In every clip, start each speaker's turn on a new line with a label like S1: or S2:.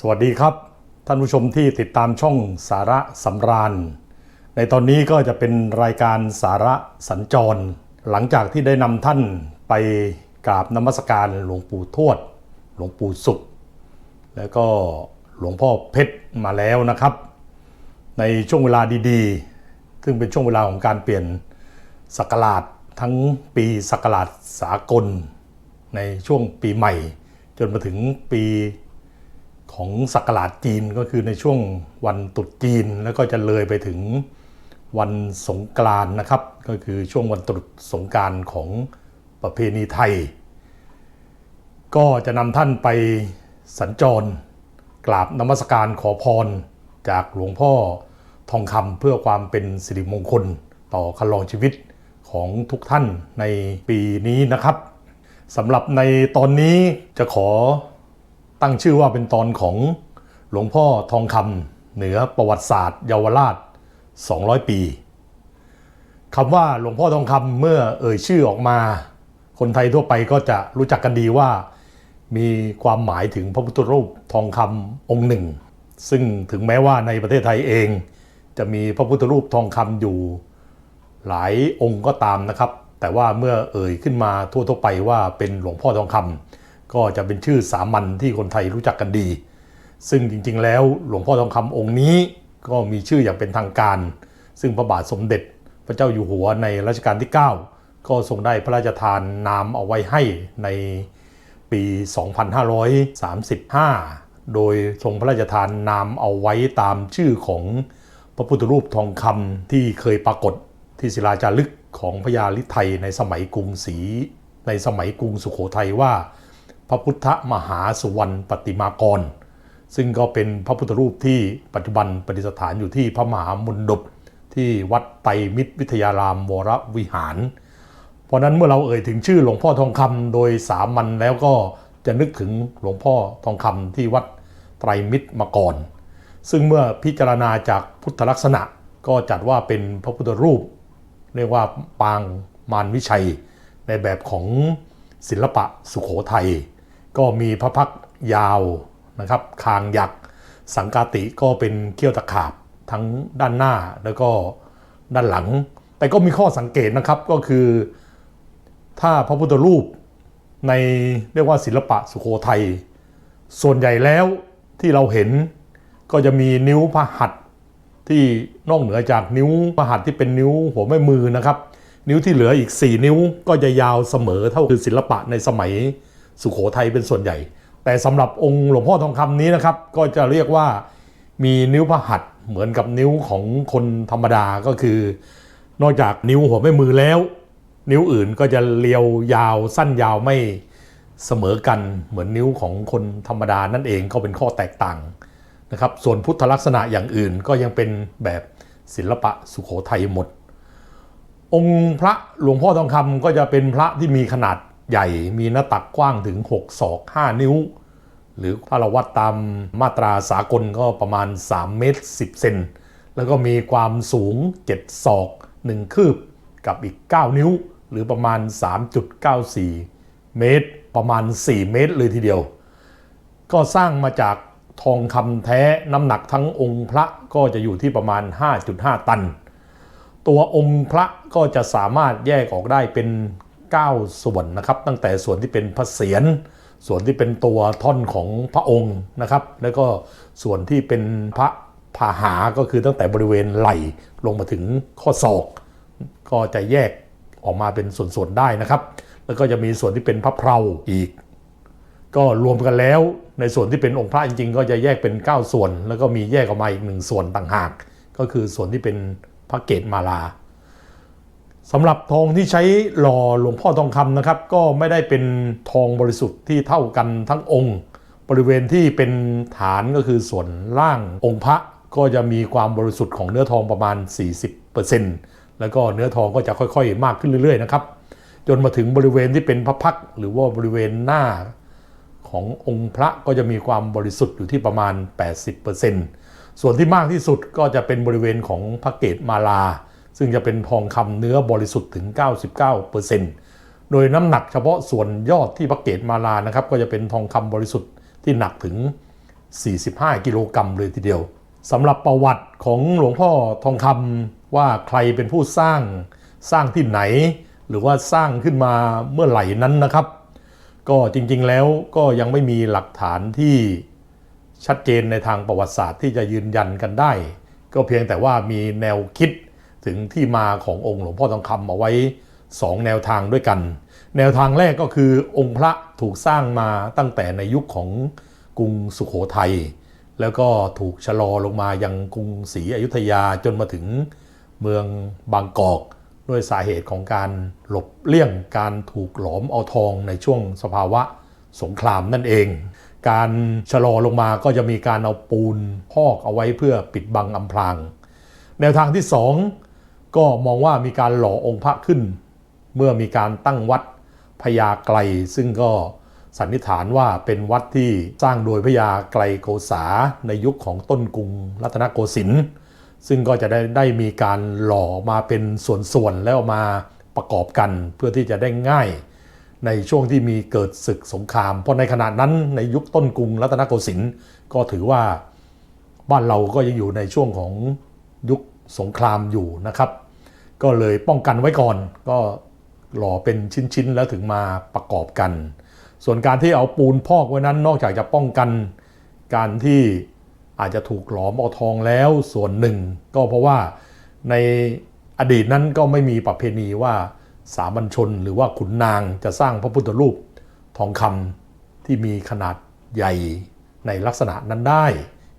S1: สวัสดีครับ ท่านผู้ชมที่ติดตามช่องสาระสำราญ ในตอนนี้ก็จะเป็นรายการสาระสัญจร หลังจากที่ได้นำท่านไปกราบนมัสการหลวงปู่ทวด หลวงปู่สุข แล้วก็หลวงพ่อเพชรมาแล้วนะครับ ในช่วงเวลาดีๆ ซึ่งเป็นช่วงเวลาของการเปลี่ยนศักราชทั้งปีศักราชสากล ในช่วงปีใหม่ จนมาถึงปี ของศักราชจีนก็คือในช่วงวันตรุษจีน แล้วก็จะเลยไปถึงวันสงกรานนะครับ ก็คือช่วงวันตรุษสงการของประเพณีไทย ก็จะนำท่านไปสัญจร กราบนมัสการขอพรจากหลวงพ่อทองคำเพื่อความเป็นสิริมงคลต่อคันลองชีวิตของทุกท่านในปีนี้นะครับสำหรับในตอนนี้จะขอ ตั้งชื่อว่าเป็นตอนของหลวงพ่อทองคำเหนือประวัติศาสตร์เยาวราช 200 ปีคำว่าหลวงพ่อทองคำเมื่อเอ่ยชื่อออกมา คนไทยทั่วไปก็จะรู้จักกันดีว่า มีความหมายถึงพระพุทธรูปทองคำองค์หนึ่ง ซึ่งถึงแม้ว่าในประเทศไทยเอง จะมีพระพุทธรูปทองคำอยู่ หลายองค์ก็ตามนะครับ แต่ว่าเมื่อเอ่ยขึ้นมาทั่วๆไปว่าเป็นหลวงพ่อทองคำ ก็จะเป็นชื่อสามัญที่คนไทยรู้จักกันดี ซึ่งจริงๆแล้วหลวงพ่อทองคำองค์นี้ก็มีชื่ออย่างเป็นทางการ ซึ่งพระบาทสมเด็จพระเจ้าอยู่หัวในรัชกาลที่ 9 ก็ทรงได้พระราชทานนามเอาไว้ให้ในปี 2535 โดยทรงพระราชทานนามเอาไว้ตามชื่อของพระพุทธรูปทองคำที่เคยปรากฏที่ศิลาจารึกของพญาลิไทยในสมัยกรุงศรีในสมัยกรุงสุขโขทัยว่า พระพุทธมหาสุวรรณปฏิมากร ซึ่งก็เป็นพระพุทธรูปที่ปัจจุบันประดิษฐานอยู่ที่พระมหามนดบที่วัดไตรมิตรวิทยารามวรวิหาร เพราะนั้นเมื่อเราเอ่ยถึงชื่อหลวงพ่อทองคำโดยสามัญแล้วก็จะนึกถึงหลวงพ่อทองคำที่วัดไตรมิตรมาก่อน ซึ่งเมื่อพิจารณาจากพุทธลักษณะก็จัดว่าเป็นพระพุทธรูป เรียกว่าปางมารวิชัย ในแบบของศิลปะสุขโขทัย ก็มีพระพักยาวนะครับคางยักษ์สังกาติก็เป็นเขี้ยวตะขาบทั้งด้านหน้าแล้วก็ด้านหลัง แต่ก็มีข้อสังเกตนะครับก็คือ ถ้าพระพุทธรูปในเรียกว่าศิลปะสุโขทัยส่วนใหญ่แล้วที่เราเห็นก็จะมีนิ้วพระหัตถ์ที่นอกเหนือจากนิ้วพระหัตถ์ที่เป็นนิ้วหัวแม่มือนะครับ นิ้วที่เหลืออีก 4 นิ้วก็จะยาวเสมอเท่าคือศิลปะในสมัย สุโขทัยเป็นส่วนใหญ่ แต่สำหรับองค์หลวงพ่อทองคำนี้นะครับ ก็จะเรียกว่ามีนิ้วพระหัตถ์เหมือนกับนิ้วของคนธรรมดาก็คือ นอกจากนิ้วหัวแม่มือแล้ว นิ้วอื่นก็จะเรียวยาวสั้นยาวไม่เสมอกันเหมือนนิ้วของคนธรรมดานั่นเองก็เป็นข้อแตกต่างนะครับ ส่วนพุทธลักษณะอย่างอื่นก็ยังเป็นแบบศิลปะสุขโขทัยหมด องค์พระหลวงพ่อทองคำก็จะเป็นพระที่มีขนาด ใหญ่มีหน้าตักกว้างถึง 6 ศอก 5 นิ้ว หรือถ้าเราวัดตามมาตราสากลก็ประมาณ 3 เมตร 10 เซน แล้วก็มีความสูง 7 ศอก 1 คืบกับอีก 9 นิ้ว หรือประมาณ 3.94 เมตร ประมาณ 4 เมตรเลยทีเดียว ก็สร้างมาจากทองคำแท้น้ำหนักทั้งองค์พระก็จะอยู่ที่ประมาณ 5.5 ตัน ตัวองค์พระก็จะสามารถแยกออกได้เป็น 9 ส่วนนะครับ ตั้งแต่ส่วนที่เป็นพระเศียรส่วนที่เป็นตัวท่อนของพระองค์นะครับ แล้วก็ส่วนที่เป็นพระพาหาก็คือตั้งแต่บริเวณไหล่ลงมาถึงข้อศอก ก็จะแยกออกมาเป็นส่วนๆได้นะครับ แล้วก็จะมีส่วนที่เป็นพระเพราอีก ก็รวมกันแล้วในส่วนที่เป็นองค์พระจริงๆ ก็จะแยกเป็น 9 ส่วน แล้วก็มีแยกออกมาอีกหนึ่งส่วนต่างหาก ก็คือส่วนที่เป็นพระเกศมาลา สำหรับทองที่ใช้หล่อหลวงพ่อทองคำนะครับ ก็ไม่ได้เป็นทองบริสุทธิ์ที่เท่ากันทั้งองค์ บริเวณที่เป็นฐานก็คือส่วนล่างองค์พระก็จะมีความบริสุทธิ์ของเนื้อทองประมาณ 40%แล้วก็เนื้อทองก็จะค่อยๆ มากขึ้นเรื่อยๆนะครับ จนมาถึงบริเวณที่เป็นพระพักหรือว่าบริเวณหน้าขององค์พระก็จะมีความบริสุทธิ์อยู่ที่ประมาณ 80%ส่วนที่มากที่สุดก็จะเป็นบริเวณของพระเกศมาลา ซึ่งจะเป็นทองคำเนื้อบริสุทธิ์ถึง 99%โดยน้ำหนักเฉพาะส่วนยอดที่พระเกศมาลานะครับ ก็จะเป็นทองคำบริสุทธิ์ที่หนักถึง 45 กิโลกรัมเลยทีเดียวสำหรับประวัติของหลวงพ่อทองคำว่าใครเป็นผู้สร้างสร้างที่ไหน หรือว่าสร้างขึ้นมาเมื่อไหร่นั้นนะครับ ก็จริงๆแล้วก็ยังไม่มีหลักฐานที่ชัดเจนในทางประวัติศาสตร์ที่จะยืนยันกันได้ ก็เพียงแต่ว่ามีแนวคิด ถึงที่มาขององค์หลวงพ่อทองคำเอาไว้ 2 แนวทางด้วยกัน แนวทางแรกก็คือองค์พระถูกสร้างมาตั้งแต่ในยุคของกรุงสุขโขทัยแล้วก็ถูกชะลอลงมายังกรุงศรีอยุธยาจนมาถึงเมืองบางกอกด้วยสาเหตุของการหลบเลี่ยงการถูกหลอมเอาทองในช่วงสภาวะสงครามนั่นเอง การชะลอลงมาก็จะมีการเอาปูนพอกเอาไว้เพื่อปิดบังอำพราง แนวทางที่สอง ก็มองว่ามีการหล่อองค์พระขึ้น เมื่อมีการตั้งวัดพญาไกล ซึ่งก็สันนิษฐานว่าเป็นวัดที่สร้างโดยพญาไกลโกษาในยุคของต้นกรุงรัตนโกสินทร์ซึ่งก็จะได้ได้มีการหล่อมาเป็นส่วนๆแล้วมาประกอบกันเพื่อที่จะได้ง่ายในช่วงที่มีเกิดศึกสงคราม เพราะในขณะนั้นในยุคต้นกรุงรัตนโกสินทร์ก็ถือว่าบ้านเราก็ยังอยู่ในช่วงของยุค สงครามอยู่นะครับ ก็เลยป้องกันไว้ก่อน ก็หล่อเป็นชิ้นๆ แล้วถึงมาประกอบกัน ส่วนการที่เอาปูนพอกไว้นั้นนอกจากจะป้องกันการที่อาจจะถูกหลอมเอาทองแล้วส่วนหนึ่ง ก็เพราะว่าในอดีตนั้นก็ไม่มีประเพณีว่าสามัญชนหรือว่าขุนนางจะสร้างพระพุทธรูปทองคำที่มีขนาดใหญ่ในลักษณะนั้นได้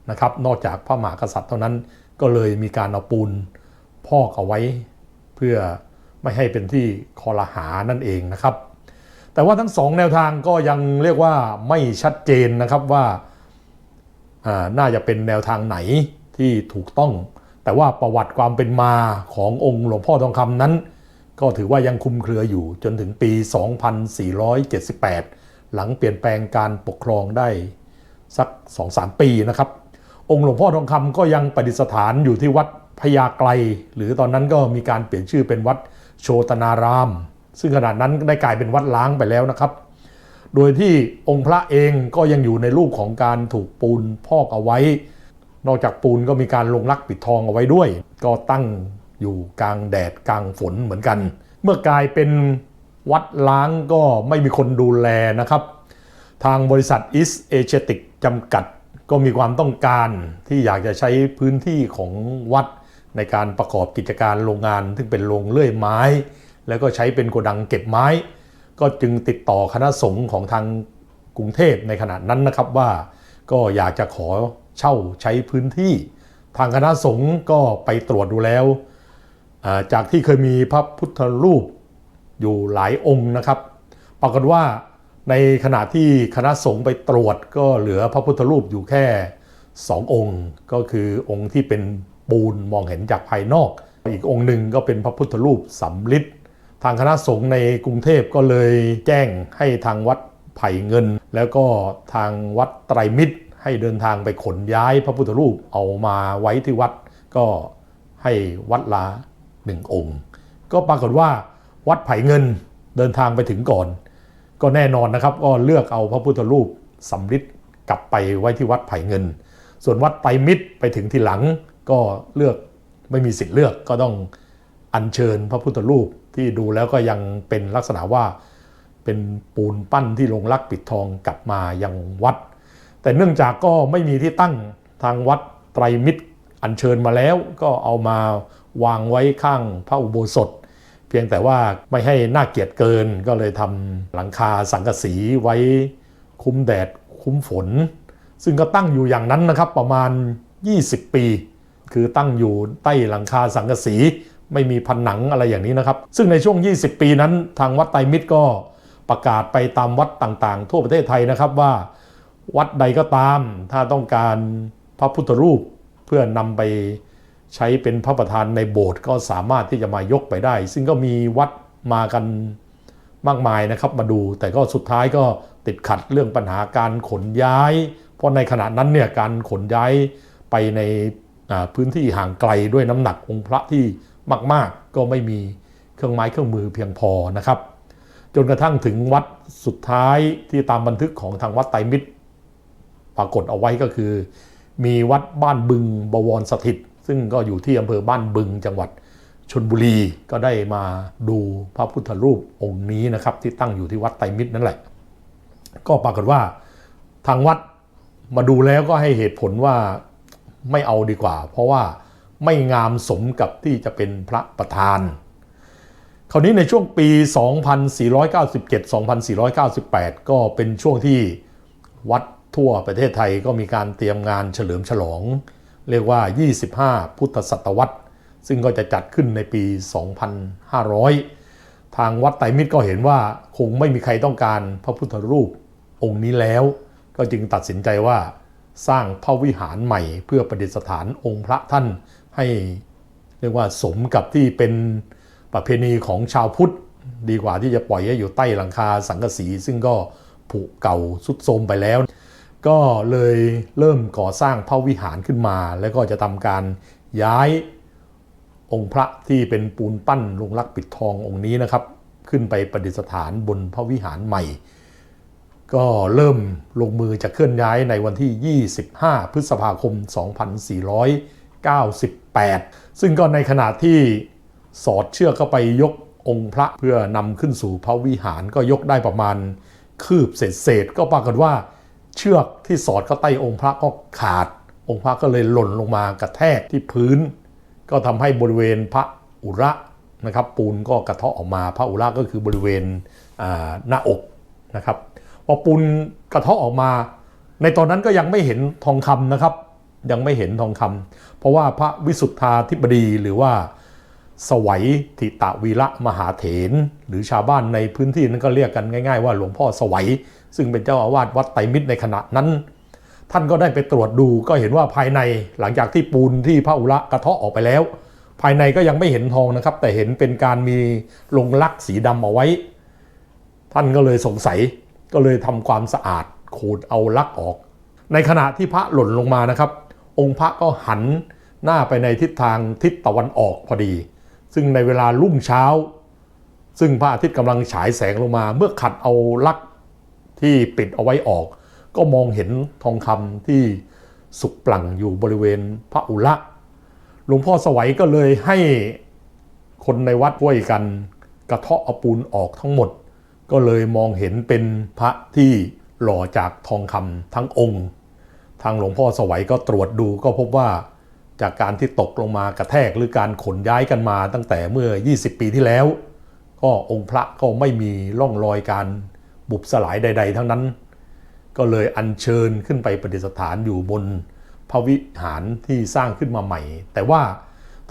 S1: นะครับ นอกจากพระมหากษัตริย์เท่านั้น ก็เลยมีการเอาปูนพอกเอาไว้ เพื่อไม่ให้เป็นที่คอรหานั่นเองนะครับ แต่ว่าทั้งสองแนวทางก็ยังเรียกว่าไม่ชัดเจนนะครับว่าน่าจะเป็นแนวทางไหนที่ถูกต้อง แต่ว่าประวัติความเป็นมาขององค์หลวงพ่อทองคำนั้น ก็ถือว่ายังคุมเครืออยู่จนถึงปี 2478 หลังเปลี่ยนแปลงการปกครองได้สัก 2-3 ปีนะครับ องค์หลวงพ่อทองคำก็ยังประดิษฐานอยู่ที่วัดพญาไกล หรือตอนนั้นก็มีการเปลี่ยนชื่อเป็นวัดโชตนาราม ซึ่งขนาดนั้นได้กลายเป็นวัดล้างไปแล้วนะครับ โดยที่องค์พระเองก็ยังอยู่ในรูปของการถูกปูนพอกเอาไว้ นอกจากปูนก็มีการลงลักปิดทองเอาไว้ด้วย ก็ตั้งอยู่กลางแดดกลางฝนเหมือนกัน เมื่อกลายเป็นวัดล้างก็ไม่มีคนดูแลนะครับ ทางบริษัท East Asiatic จำกัด ก็มีความต้องการที่อยากจะใช้พื้นที่ของวัดในการประกอบกิจการโรงงาน ซึ่งเป็นโรงเลื่อยไม้ แล้วก็ใช้เป็นโกดังเก็บไม้ ก็จึงติดต่อคณะสงฆ์ของทางกรุงเทพในขณะนั้นนะครับว่า ก็อยากจะขอเช่าใช้พื้นที่ ทางคณะสงฆ์ก็ไปตรวจดูแล้ว จากที่เคยมีพระพุทธรูปอยู่หลายองค์นะครับ ปรากฏว่า ในขณะที่คณะสงฆ์ไปตรวจก็เหลือพระพุทธรูปอยู่แค่สององค์ ก็คือองค์ที่เป็นปูนมองเห็นจากภายนอก อีกองค์หนึ่งก็เป็นพระพุทธรูปสำริดทางคณะสงฆ์ในกรุงเทพก็เลยแจ้งให้ทางวัดไผ่เงิน แล้วก็ทางวัดไตรมิตร ให้เดินทางไปขนย้ายพระพุทธรูปเอามาไว้ที่วัด ก็ให้วัดละหนึ่งองค์ ก็ปรากฏว่าวัดไผ่เงินเดินทางไปถึงก่อน ก็แน่นอนนะครับก็เลือกเอาพระพุทธรูปสำริดกลับไปไว้ที่วัดไผ่เงิน ส่วนวัดไตรมิตรไปถึงที่หลังก็เลือกไม่มีสิทธิ์เลือกก็ต้องอัญเชิญพระพุทธรูปที่ดูแล้วก็ยังเป็นลักษณะว่าเป็นปูนปั้นที่ลงลักปิดทองกลับมายังวัด แต่เนื่องจากก็ไม่มีที่ตั้งทางวัดไตรมิตรอัญเชิญมาแล้วก็เอามาวางไว้ข้างพระอุโบสถ เพียงแต่ว่าไม่ให้น่าเกียดเกินก็เลยทำหลังคาสังกะสีไว้คุ้มแดดคุ้มฝน ซึ่งก็ตั้งอยู่อย่างนั้นนะครับประมาณ 20 ปี คือตั้งอยู่ใต้หลังคาสังกะสีไม่มีผนังอะไรอย่างนี้นะครับ ซึ่งในช่วง 20 ปีนั้น ทางวัดไตรมิตรก็ประกาศไปตามวัดต่างๆ ทั่วประเทศไทยนะครับว่า วัดใดก็ตามถ้าต้องการพระพุทธรูปเพื่อนำไป ใช้เป็นพระประธานในโบสถ์ก็สามารถที่จะมายกไปได้ ซึ่งก็มีวัดมากันมากมายนะครับมาดู แต่ก็สุดท้ายก็ติดขัดเรื่องปัญหาการขนย้าย เพราะในขณะนั้นเนี่ยการขนย้ายไปในพื้นที่ห่างไกลด้วยน้ำหนักองค์พระที่มาก ๆ ก็ไม่มีเครื่องไม้เครื่องมือเพียงพอนะครับ จนกระทั่งถึงวัดสุดท้ายที่ตามบันทึกของทางวัดไตรมิตร ปรากฏเอาไว้ก็คือ มีวัดบ้านบึงบวรสถิต ซึ่งก็อยู่ที่อำเภอบ้านบึงจังหวัดชนบุรีก็ได้มาดูพระพุทธรูปองค์นี้นะครับ ที่ตั้งอยู่ที่วัดไตรมิตรนั่นแหละ ก็ปรากฏว่าทางวัดมาดูแล้วก็ให้เหตุผลว่าไม่เอาดีกว่า เพราะว่าไม่งามสมกับที่จะเป็นพระประธาน คราวนี้ในช่วงปี 2497-2498 ก็เป็นช่วงที่วัดทั่วประเทศไทยก็มีการเตรียมงานเฉลิมฉลอง เรียกว่า 25 พุทธศตวรรษ ซึ่งก็จะจัดขึ้นในปี 2500 ทางวัดไตรมิตรก็เห็นว่าคงไม่มีใครต้องการพระพุทธรูปองค์นี้แล้ว ก็จึงตัดสินใจว่าสร้างพระวิหารใหม่เพื่อประดิษฐานองค์พระท่านให้เรียกว่าสมกับที่เป็นประเพณีของชาวพุทธ ดีกว่าที่จะปล่อยให้อยู่ใต้หลังคาสังกะสี ซึ่งก็ผุเก่าสุดโทรมไปแล้ว ก็เลยเริ่มก่อสร้างพระวิหารขึ้นมา แล้วก็จะทำการย้ายองค์พระที่เป็นปูนปั้นลงรักปิดทององค์นี้นะครับ ขึ้นไปประดิษฐานบนพระวิหารใหม่ ก็เริ่มลงมือจะเคลื่อนย้ายในวันที่ 25 พฤษภาคม 2498 ซึ่งก็ในขณะที่สอดเชือกเข้าไปยกองค์พระเพื่อนำขึ้นสู่พระวิหารก็ยกได้ประมาณคืบเศษๆก็ปรากฏว่า เชือกที่สอดเข้าใต้องค์พระก็ขาด องค์พระก็เลยหล่นลงมากระแทกที่พื้น ก็ทำให้บริเวณพระอุระนะครับ ปูนก็กระเทาะออกมาพระอุระก็คือบริเวณหน้าอกนะครับพอปูนกระเทาะออกมา ในตอนนั้นก็ยังไม่เห็นทองคำนะครับ ยังไม่เห็นทองคำเพราะว่าพระวิสุทธาธิบดีหรือว่าสวัยทิตะวีระมหาเถรหรือชาวบ้านในพื้นที่นั้นก็เรียกกันง่าย ๆ ว่าหลวงพ่อสวัย ซึ่งเป็นเจ้าอาวาสวัดไตรมิตรในขณะนั้น ท่านก็ได้ไปตรวจดูก็เห็นว่าภายในหลังจากที่ปูนที่พระอุระกระเทาะออกไปแล้ว ภายในก็ยังไม่เห็นทองนะครับ แต่เห็นเป็นการมีลงลักษ์สีดำเอาไว้ ท่านก็เลยสงสัยก็เลยทำความสะอาดขูดเอาลักออก ในขณะที่พระหล่นลงมานะครับ องค์พระก็หันหน้าไปในทิศทางทิศตะวันออกพอดี ซึ่งในเวลารุ่งเช้า ซึ่งพระอาทิตย์กำลังฉายแสงลงมา เมื่อขัดเอาลัก ที่ปิดเอาไว้ออก ก็มองเห็นทองคำที่สุกปลั่งอยู่บริเวณพระอุระหลวงพ่อสวัยก็เลยให้คนในวัดช่วยกันกระเทาะเอาปูนออกทั้งหมด ก็เลยมองเห็นเป็นพระที่หล่อจากทองคำทั้งองค์ ทางหลวงพ่อสวัยก็ตรวจดูก็พบว่าจากการที่ตกลงมากระแทกหรือการขนย้ายกันมาตั้งแต่เมื่อ 20 ปีที่แล้ว ก็องค์พระก็ไม่มีร่องรอยการ บุบสลายใด ๆ ทั้งนั้น ก็เลยอัญเชิญขึ้นไปประดิษฐานอยู่บนพระวิหารที่สร้างขึ้นมาใหม่ แต่ว่า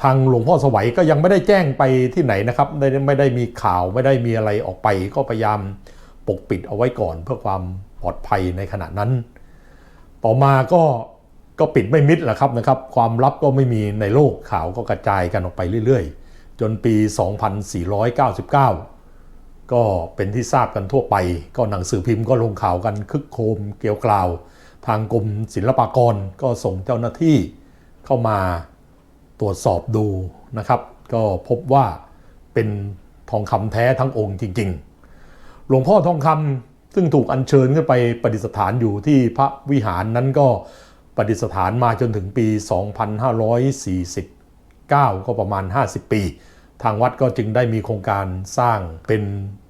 S1: ทางหลวงพ่อสวัยก็ยังไม่ได้แจ้งไปที่ไหนนะครับไม่ได้ไม่ได้มีข่าวไม่ได้มีอะไรออกไป ก็พยายามปกปิดเอาไว้ก่อนเพื่อความปลอดภัยในขณะนั้น ต่อมาก็ก็ปิดไม่มิดแหละครับนะครับ ความลับก็ไม่มีในโลกข่าวก็กระจายกันออกไปเรื่อย ๆ จนปี 2499 ก็เป็นที่ทราบกันทั่วไป ก็หนังสือพิมพ์ก็ลงข่าวกันคึกโครมเกลียวกล่าว ทางกรมศิลปากรก็ส่งเจ้าหน้าที่เข้ามาตรวจสอบดูนะครับ ก็พบว่าเป็นทองคำแท้ทั้งองค์จริง ๆ หลวงพ่อทองคำซึ่งถูกอัญเชิญขึ้นไปประดิษฐานอยู่ที่พระวิหารนั้นก็ประดิษฐานมาจนถึงปี 2549 ก็ประมาณ 50 ปี ทางวัดก็จึงได้มีโครงการสร้างเป็น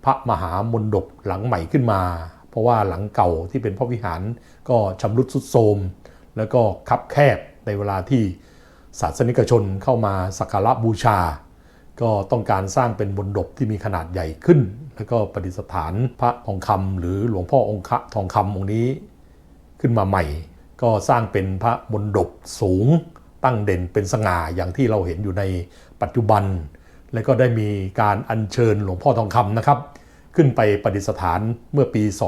S1: พระมหามนดบหลังใหม่ขึ้นมา เพราะว่าหลังเก่าที่เป็นพระวิหารก็ชำรุดทรุดโทรมแล้วก็คับแคบในเวลาที่ศาสนิกชนเข้ามาสักการะบูชา ก็ต้องการสร้างเป็นบนดบที่มีขนาดใหญ่ขึ้น แล้วก็ประดิษฐานพระทองคำหรือหลวงพ่อองค์คะทองคำองค์นี้ ขึ้นมาใหม่ ก็สร้างเป็นพระมนดบสูงตั้งเด่นเป็นสง่าอย่างที่เราเห็นอยู่ในปัจจุบัน และก็ได้มีการอัญเชิญหลวงพ่อทองคำนะครับ ขึ้นไปประดิษฐานเมื่อปี 2550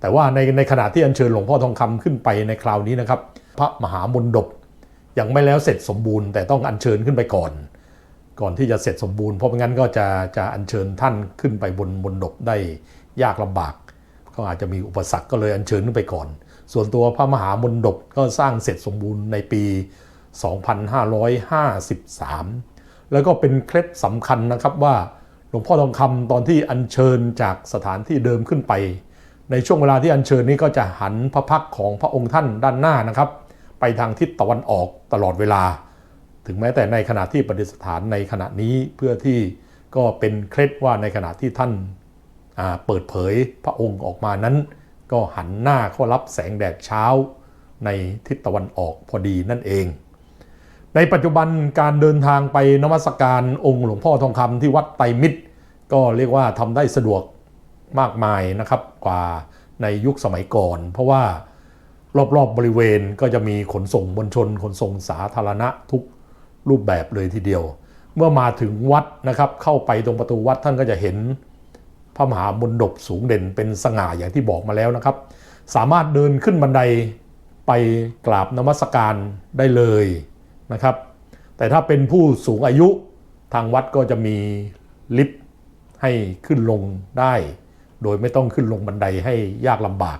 S1: แต่ว่าในในขณะที่อัญเชิญหลวงพ่อทองคำขึ้นไปในคราวนี้นะครับ พระมหามนดบยังไม่แล้วเสร็จสมบูรณ์แต่ต้องอัญเชิญขึ้นไปก่อน ก่อนที่จะเสร็จสมบูรณ์เพราะไม่งั้นก็จะจะอัญเชิญท่านขึ้นไปบนบนดบได้ยากลำบากก็อาจจะมีอุปสรรคก็เลยอัญเชิญขึ้นไปก่อน ส่วนตัวพระมหามนดบก็สร้างเสร็จสมบูรณ์ในปี 2553 แล้วก็เป็นเคล็ดสำคัญนะครับว่าหลวงพ่อทองคำตอนที่อัญเชิญจากสถานที่เดิมขึ้นไป ในช่วงเวลาที่อัญเชิญนี้ก็จะหันพระพักของพระองค์ท่านด้านหน้านะครับ ไปทางทิศตะวันออกตลอดเวลา ถึงแม้แต่ในขณะที่ประดิษฐานในขณะนี้เพื่อที่ก็เป็นเคล็ดว่าในขณะที่ท่านาเปิดเผยพระองค์ออกมานั้น ก็หันหน้าเข้ารับแสงแดดเช้าในทิศตะวันออกพอดีนั่นเอง ในปัจจุบันการเดินทางไปนมัสการองค์หลวงพ่อทองคำที่วัดไตรมิตร ก็เรียกว่าทำได้สะดวกมากมายนะครับกว่าในยุคสมัยก่อน เพราะว่ารอบๆบบริเวณก็จะมีขนส่งมวลชน ขนส่งสาธารณะทุกรูปแบบเลยทีเดียว เมื่อมาถึงวัดนะครับเข้าไปตรงประตูวัดท่านก็จะเห็นพระมหามนดบสูงเด่นเป็นสง่าอย่างที่บอกมาแล้วนะครับ สามารถเดินขึ้นบันไดไปกราบนมัสการได้เลย นะครับ แต่ถ้าเป็นผู้สูงอายุทางวัดก็จะมีลิฟต์ให้ขึ้นลงได้ โดยไม่ต้องขึ้นลงบันไดให้ยากลำบาก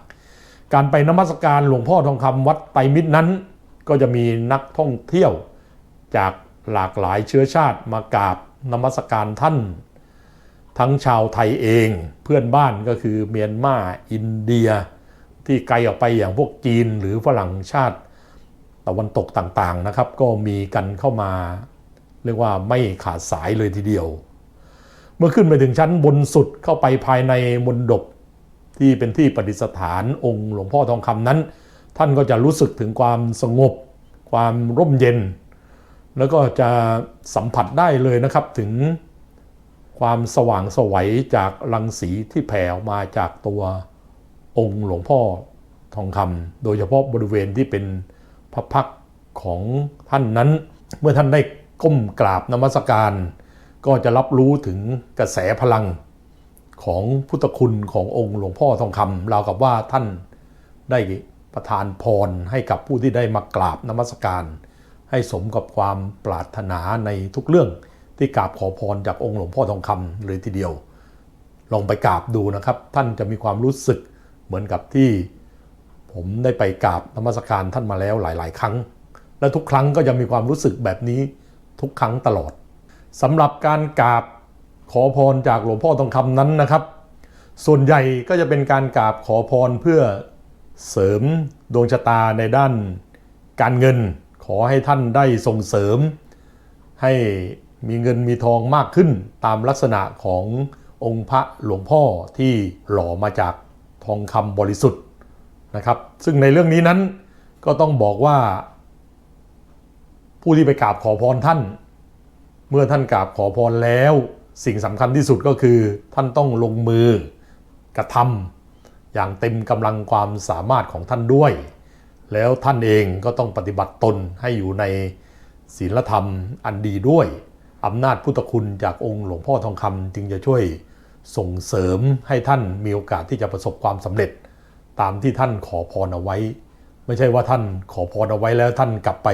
S1: การไปนมัสการหลวงพ่อทองคำวัดไตรมิตรนั้น ก็จะมีนักท่องเที่ยวจากหลากหลายเชื้อชาติมากราบนมัสการท่าน ทั้งชาวไทยเองเพื่อนบ้านก็คือเมียนมาอินเดีย ที่ไกลออกไปอย่างพวกจีนหรือฝรั่งชาติ ตะวันตกต่างๆนะครับ ก็มีกันเข้ามา เรียกว่าไม่ขาดสายเลยทีเดียว เมื่อขึ้นไปถึงชั้นบนสุดเข้าไปภายในมณฑปที่เป็นที่ประดิษฐานองค์หลวงพ่อทองคำนั้น ท่านก็จะรู้สึกถึงความสงบ ความร่มเย็น แล้วก็จะสัมผัสได้เลยนะครับถึงความสว่างสวัยจากรังสีที่แผ่ออกมาจากตัวองค์หลวงพ่อทองคำโดยเฉพาะบริเวณที่เป็น พระพักของท่านนั้น เมื่อท่านได้ก้มกราบนมัสการ ก็จะรับรู้ถึงกระแสพลังของพุทธคุณขององค์หลวงพ่อทองคำราวกับว่าท่านได้ประทานพรให้กับผู้ที่ได้มากราบนมัสการ ให้สมกับความปรารถนาในทุกเรื่องที่กราบขอพรจากองค์หลวงพ่อทองคำเลยทีเดียว ลองไปกราบดูนะครับ ท่านจะมีความรู้สึกเหมือนกับที่ ผมได้ไปกราบนมัสการท่านมาแล้วหลาย ๆ ครั้ง และทุกครั้งก็จะมีความรู้สึกแบบนี้ทุกครั้งตลอดสำหรับการกราบขอพรจากหลวงพ่อทองคำนั้นนะครับ ส่วนใหญ่ก็จะเป็นการกราบขอพรเพื่อเสริมดวงชะตาในด้านการเงิน ขอให้ท่านได้ส่งเสริม ให้มีเงินมีทองมากขึ้นตามลักษณะขององค์พระหลวงพ่อที่หล่อมาจากทองคำบริสุทธิ์ นะครับ ซึ่งในเรื่องนี้นั้นก็ต้องบอกว่า ผู้ที่ไปกราบขอพรท่าน เมื่อท่านกราบขอพรแล้ว สิ่งสำคัญที่สุดก็คือ ท่านต้องลงมือกระทำอย่างเต็มกำลังความสามารถของท่านด้วย แล้วท่านเองก็ต้องปฏิบัติตนให้อยู่ในศีลธรรมอันดีด้วยอำนาจพุทธคุณจากองค์หลวงพ่อทองคำจึงจะช่วยส่งเสริมให้ท่านมีโอกาสที่จะประสบความสำเร็จ ตามที่ท่านขอพรเอาไว้ ไม่ใช่ว่าท่านขอพรเอาไว้แล้วท่านกลับไป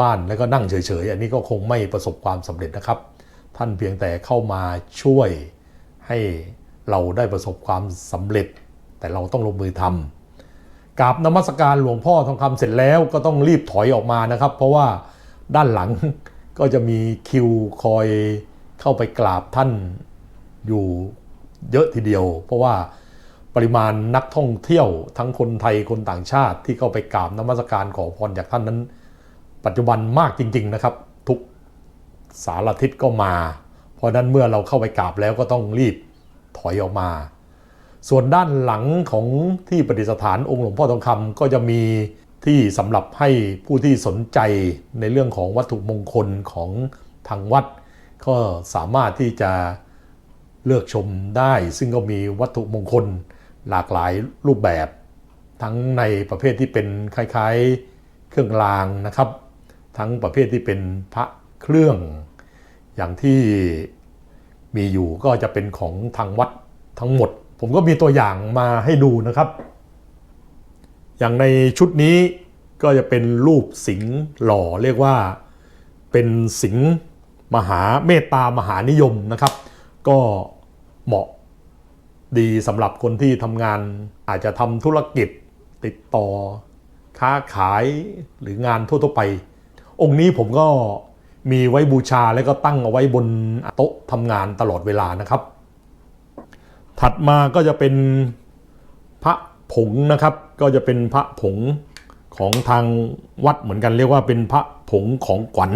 S1: บ้านแล้วก็นั่งเฉยๆ อันนี้ก็คงไม่ประสบความสำเร็จนะครับ ท่านเพียงแต่เข้ามาช่วยให้เราได้ประสบความสำเร็จ แต่เราต้องลงมือทำกราบนมัสการหลวงพ่อทองคำเสร็จแล้วก็ต้องรีบถอยออกมานะครับ เพราะว่าด้านหลังก็จะมีคิวคอยเข้าไปกราบท่านอยู่เยอะทีเดียว เพราะว่า ปริมาณนักท่องเที่ยวทั้งคนไทยคนต่างชาติที่เข้าไปกราบนมัสการขอพรจากท่านนั้น ปัจจุบันมากจริง ๆนะครับ ทุกสารทิศก็มา เพราะนั้นเมื่อเราเข้าไปกราบแล้วก็ต้องรีบถอยออกมา ส่วนด้านหลังของที่ประดิษฐานองค์หลวงพ่อทองคำก็จะมีที่สำหรับให้ผู้ที่สนใจในเรื่องของวัตถุมงคลของทางวัด ก็สามารถที่จะเลือกชมได้ ซึ่งก็มีวัตถุมงคล หลากหลายรูปแบบ ทั้งในประเภทที่เป็นคล้ายๆเครื่องรางนะครับ ทั้งประเภทที่เป็นพระเครื่องอย่างที่มีอยู่ก็จะเป็นของทางวัดทั้งหมด ผมก็มีตัวอย่างมาให้ดูนะครับ อย่างในชุดนี้ก็จะเป็นรูปสิงห์หล่อเรียกว่าเป็นสิงห์มหาเมตตามหานิยมนะครับ ก็เหมาะ ดีสำหรับคนที่ทำงานอาจจะทำธุรกิจติดต่อ ค้าขายหรืองานทั่วๆไป องค์นี้ผมก็มีไว้บูชาแล้วก็ตั้งเอาไว้บนโต๊ะทำงานตลอดเวลานะครับ ถัดมาก็จะเป็นพระผงนะครับ ก็จะเป็นพระผงของทางวัดเหมือนกันเรียกว่าเป็นพระผงของขวัญ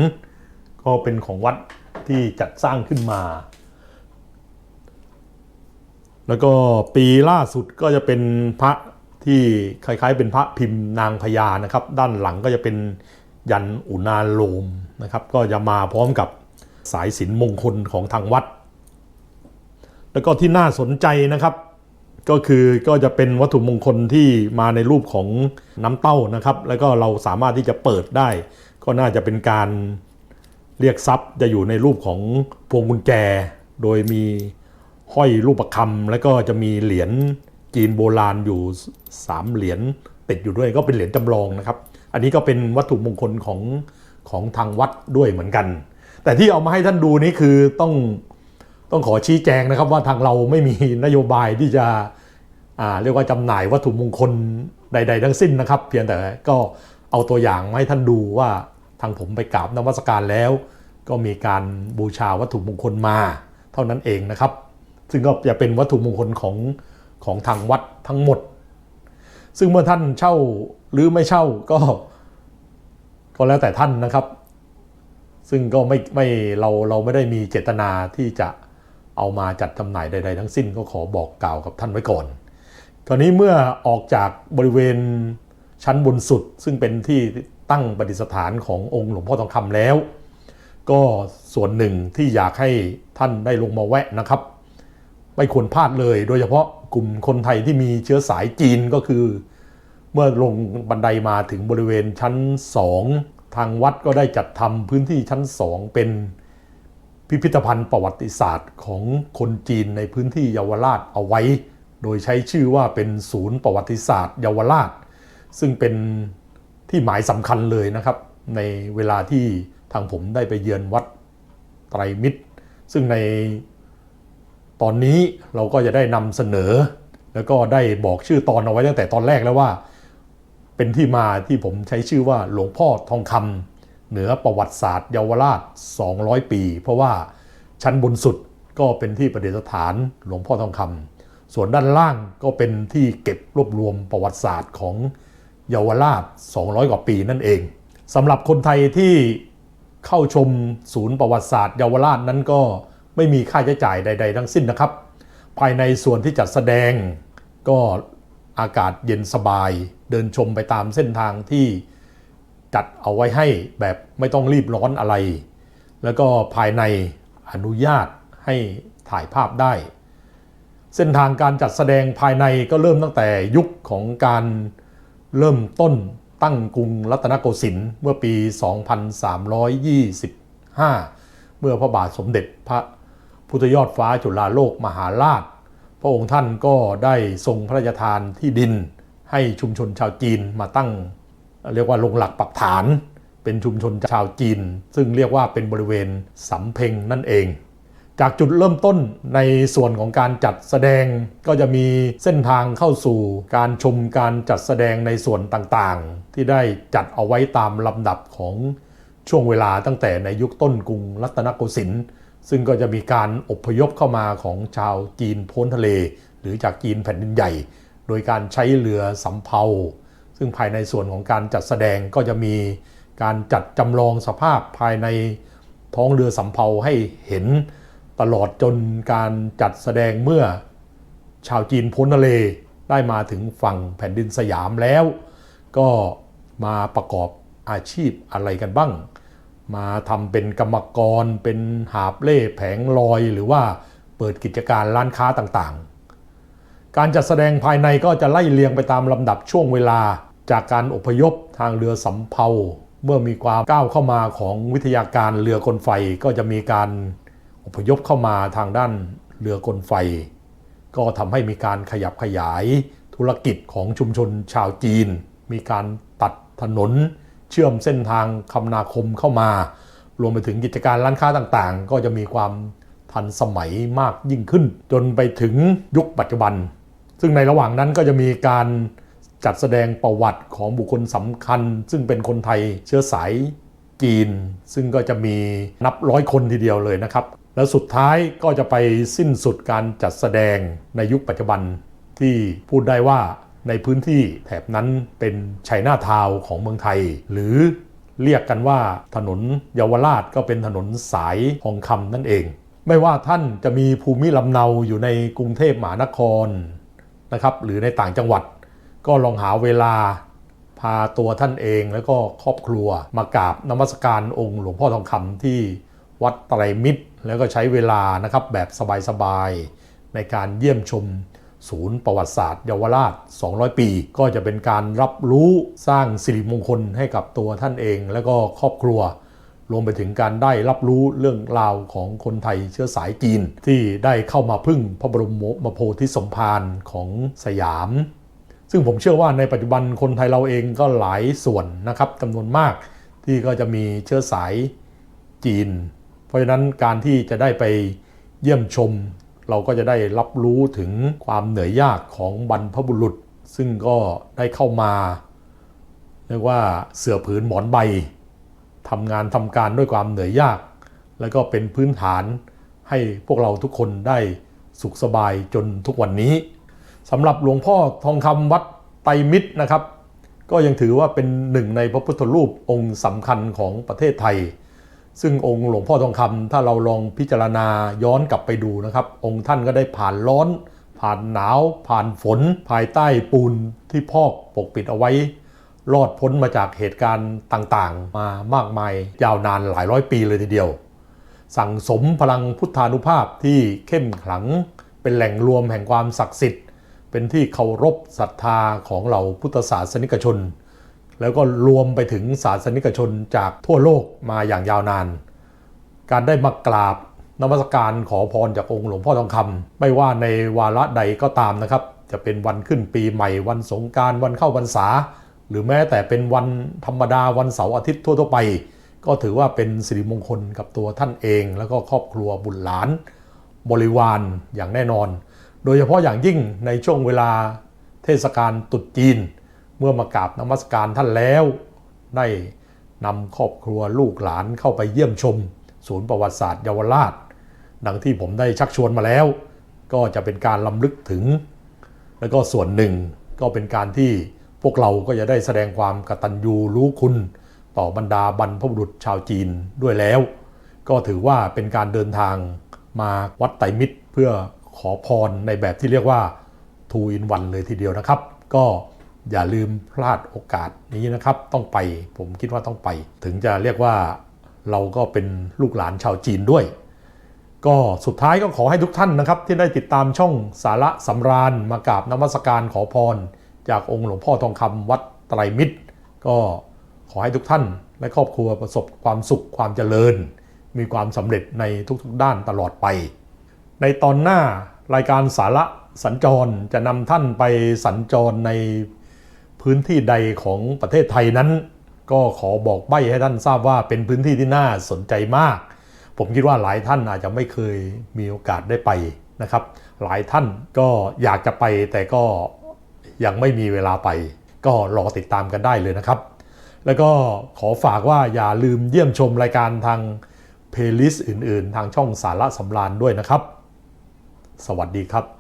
S1: ก็เป็นของวัดที่จัดสร้างขึ้นมา แล้วก็ปีล่าสุดก็จะเป็นพระที่คล้ายๆ เป็นพระพิมพ์นางพญานะครับ ด้านหลังก็จะเป็นยันอุณาโลมนะครับ ก็จะมาพร้อมกับสายสิญจนมงคลของทางวัด แล้วก็ที่น่าสนใจนะครับ ก็คือก็จะเป็นวัตถุมงคลที่มาในรูปของน้ำเต้านะครับ แล้วก็เราสามารถที่จะเปิดได้ ก็น่าจะเป็นการเรียกทรัพย์จะอยู่ในรูปของพวงกุญแจ โดยมี ห้อยรูปประคำแล้วก็จะมีเหรียญจีนโบราณอยู่สามเหรียญติดอยู่ด้วยก็เป็นเหรียญจำลองนะครับ อันนี้ก็เป็นวัตถุมงคลของของทางวัดด้วยเหมือนกัน แต่ที่เอามาให้ท่านดูนี้คือต้องต้องขอชี้แจงนะครับว่าทางเราไม่มีนโยบายที่จะเรียกว่าจำหน่ายวัตถุมงคลใด ๆ ทั้งสิ้นนะครับ เพียงแต่ก็เอาตัวอย่างมาให้ท่านดูว่าทางผมไปกราบนมัสการแล้ว ก็มีการบูชาวัตถุมงคลมา เท่านั้นเองนะครับ ซึ่งก็จะเป็นวัตถุมงคลของของทางวัดทั้งหมด ซึ่งเมื่อท่านเช่าหรือไม่เช่าก็ ก็แล้วแต่ท่านนะครับ ซึ่งก็ไม่ไม่เราเราไม่ได้มีเจตนาที่จะเอามาจัดจำหน่ายใด ๆ ทั้งสิ้นก็ขอบอกกล่าวกับท่านไว้ก่อนคราวนี้เมื่อออกจากบริเวณชั้นบนสุด ซึ่งเป็นที่ตั้งประดิษฐานขององค์หลวงพ่อทองคำแล้ว ก็ส่วนหนึ่งที่อยากให้ท่านได้ลงมาแวะนะครับ ไม่ควรพลาดเลย โดยเฉพาะกลุ่มคนไทยที่มีเชื้อสายจีนก็คือ เมื่อลงบันไดมาถึงบริเวณชั้น 2 ทางวัดก็ได้จัดทำพื้นที่ชั้น 2 เป็นพิพิธภัณฑ์ประวัติศาสตร์ของคนจีนในพื้นที่เยาวราชเอาไว้ โดยใช้ชื่อว่าเป็นศูนย์ประวัติศาสตร์เยาวราช ซึ่งเป็นที่หมายสำคัญเลยนะครับ ในเวลาที่ทางผมได้ไปเยือนวัดไตรมิตร ซึ่งใน ตอนนี้เราก็จะได้นำเสนอ แล้วก็ได้บอกชื่อตอนเอาไว้ตั้งแต่ตอนแรกแล้วว่า เป็นที่มาที่ผมใช้ชื่อว่าหลวงพ่อทองคำเหนือประวัติศาสตร์เยาวราช 200 ปี เพราะว่าชั้นบนสุดก็เป็นที่ประดิษฐานหลวงพ่อทองคำส่วนด้านล่างก็เป็นที่เก็บรวบรวมประวัติศาสตร์ของเยาวราช 200 กว่าปีนั่นเองสำหรับคนไทยที่เข้าชมศูนย์ประวัติศาสตร์เยาวราชนั้นก็ ไม่มีค่าใช้จ่ายใด ๆ ทั้งสิ้นนะครับ ภายในส่วนที่จัดแสดงก็อากาศเย็นสบาย เดินชมไปตามเส้นทางที่จัดเอาไว้ให้แบบไม่ต้องรีบร้อนอะไร แล้วก็ภายในอนุญาตให้ถ่ายภาพได้ เส้นทางการจัดแสดงภายในก็เริ่มตั้งแต่ยุคของการเริ่มต้นตั้งกรุงรัตนโกสินทร์เมื่อปี 2325 เมื่อพระบาทสมเด็จพระ พุทธยอดฟ้าจุฬาโลกมหาราช พระองค์ท่านก็ได้ทรงพระราชทานที่ดิน ให้ชุมชนชาวจีนมาตั้ง เรียกว่าลงหลักปักฐาน เป็นชุมชนชาวจีน ซึ่งเรียกว่าเป็นบริเวณสำเพ็งนั่นเอง จากจุดเริ่มต้นในส่วนของการจัดแสดงก็จะมีเส้นทางเข้าสู่การชมการจัดแสดงในส่วนต่างๆ ที่ได้จัดเอาไว้ตามลำดับของช่วงเวลาตั้งแต่ในยุคต้นกรุงรัตนโกสินทร์ ซึ่งก็จะมีการอพยพเข้ามาของชาวจีนพ้นทะเล หรือจากจีนแผ่นดินใหญ่ โดยการใช้เรือสำเภา ซึ่งภายในส่วนของการจัดแสดงก็จะมีการจัดจำลองสภาพภายในท้องเรือสำเภาให้เห็นตลอดจนการจัดแสดงเมื่อชาวจีนพ้นทะเลได้มาถึงฝั่งแผ่นดินสยามแล้ว ก็มาประกอบอาชีพอะไรกันบ้าง มาทำเป็นกรรมกร เป็นหาบเล่แผงลอยหรือว่าเปิดกิจการร้านค้าต่างๆ การจัดแสดงภายในก็จะไล่เรียงไปตามลำดับช่วงเวลา จากการอพยพทางเรือสำเภา เมื่อมีความก้าวเข้ามาของวิทยาการเรือกลไฟก็จะมีการอพยพเข้ามาทางด้านเรือกลไฟ ก็ทำให้มีการขยับขยายธุรกิจของชุมชนชาวจีน มีการตัดถนน เชื่อมเส้นทางคมนาคมเข้ามา รวมไปถึงกิจการร้านค้าต่างๆ ก็จะมีความทันสมัยมากยิ่งขึ้น จนไปถึงยุคปัจจุบัน ซึ่งในระหว่างนั้นก็จะมีการจัดแสดงประวัติของบุคคลสำคัญ ซึ่งเป็นคนไทยเชื้อสายจีน ซึ่งก็จะมีนับร้อยคนทีเดียวเลยนะครับ แล้วสุดท้ายก็จะไปสิ้นสุดการจัดแสดงในยุคปัจจุบันที่พูดได้ว่า ในพื้นที่แถบนั้นเป็นชัยนาทาวของเมืองไทย หรือเรียกกันว่าถนนเยาวราชก็เป็นถนนสายทองคำนั่นเอง ไม่ว่าท่านจะมีภูมิลำเนาอยู่ในกรุงเทพมหานครนะครับหรือในต่างจังหวัด ก็ลองหาเวลาพาตัวท่านเองแล้วก็ครอบครัวมากราบนมัสการองค์หลวงพ่อทองคำที่วัดไตรมิตร แล้วก็ใช้เวลานะครับแบบสบายๆในการเยี่ยมชม ศูนย์ประวัติศาสตร์เยาวราช 200 ปี ก็จะเป็นการรับรู้สร้างสิริมงคลให้กับตัวท่านเอง แล้วก็ครอบครัว รวมไปถึงการได้รับรู้เรื่องราวของคนไทยเชื้อสายจีน ที่ได้เข้ามาพึ่งพระบรมโพธิสมภารของสยาม ซึ่งผมเชื่อว่าในปัจจุบันคนไทยเราเองก็หลายส่วนนะครับจำนวนมากที่ก็จะมีเชื้อสายจีน เพราะฉะนั้นการที่จะได้ไปเยี่ยมชม เราก็จะได้รับรู้ถึงความเหนื่อยยากของบรรพบุรุษ ซึ่งก็ได้เข้ามาเรียกว่าเสือผืนหมอนใบทำงานทำการด้วยความเหนื่อยยาก แล้วก็เป็นพื้นฐานให้พวกเราทุกคนได้สุขสบายจนทุกวันนี้สำหรับหลวงพ่อทองคำวัดไตรมิตรนะครับ ก็ยังถือว่าเป็นหนึ่งในพระพุทธรูปองค์สำคัญของประเทศไทย ซึ่งองค์หลวงพ่อทองคำถ้าเราลองพิจารณาย้อนกลับไปดูนะครับ องค์ท่านก็ได้ผ่านร้อน ผ่านหนาว ผ่านฝน ภายใต้ปูนที่พอกปกปิดเอาไว้ รอดพ้นมาจากเหตุการณ์ต่างๆ มามากมายยาวนานหลายร้อยปีเลยทีเดียว สั่งสมพลังพุทธานุภาพที่เข้มขลัง เป็นแหล่งรวมแห่งความศักดิ์สิทธิ์ เป็นที่เคารพศรัทธาของเหล่าพุทธศาสนิกชน แล้วก็รวมไปถึงศาสนิกชนจากทั่วโลกมาอย่างยาวนาน การได้มากราบนมัสการขอพรจากองค์หลวงพ่อทองคำไม่ว่าในวาระใดก็ตามนะครับ จะเป็นวันขึ้นปีใหม่วันสงการวันเข้าพรรษา หรือแม้แต่เป็นวันธรรมดาวันเสาร์อาทิตย์ทั่วๆไป ก็ถือว่าเป็นสิริมงคลกับตัวท่านเอง แล้วก็ครอบครัวบุตรหลาน บริวารอย่างแน่นอน โดยเฉพาะอย่างยิ่งในช่วงเวลาเทศกาลตรุษจีน เมื่อมากราบนมัสการท่านแล้ว ได้นำครอบครัวลูกหลานเข้าไปเยี่ยมชม ศูนย์ประวัติศาสตร์เยาวราช ดังที่ผมได้ชักชวนมาแล้ว ก็จะเป็นการล้ำลึกถึง แล้วก็ส่วนหนึ่งก็เป็นการที่พวกเราก็จะได้แสดงความกตัญญูรู้คุณ ต่อบรรดาบรรพบุรุษชาวจีนด้วยแล้ว ก็ถือว่าเป็นการเดินทางมาวัดไตรมิตร เพื่อขอพรในแบบที่เรียกว่าทูอินวันเลยทีเดียวนะครับ ก็ อย่าลืมพลาดโอกาสนี้นะครับ ต้องไปผมคิดว่าต้องไป ถึงจะเรียกว่าเราก็เป็นลูกหลานชาวจีนด้วย ก็สุดท้ายก็ขอให้ทุกท่านนะครับ ที่ได้ติดตามช่องสาระสำราญมากราบนมัสการขอพร จากองค์หลวงพ่อทองคำวัดไตรมิตร ก็ขอให้ทุกท่านและครอบครัวประสบความสุขความเจริญ มีความสำเร็จในทุกๆด้านตลอดไป ในตอนหน้ารายการสาระสัญจรจะนำท่านไปสัญจรใน พื้นที่ใดของประเทศไทยนั้น ก็ขอบอกใบ้ให้ท่านทราบว่าเป็นพื้นที่ที่น่าสนใจมาก ผมคิดว่าหลายท่านอาจจะไม่เคยมีโอกาสได้ไปนะครับ หลายท่านก็อยากจะไปแต่ก็ยังไม่มีเวลาไป ก็รอติดตามกันได้เลยนะครับ แล้วก็ขอฝากว่าอย่าลืมเยี่ยมชมรายการทางเพลย์ลิสต์อื่น ๆ ทางช่องสาระสำราญด้วยนะครับ สวัสดีครับ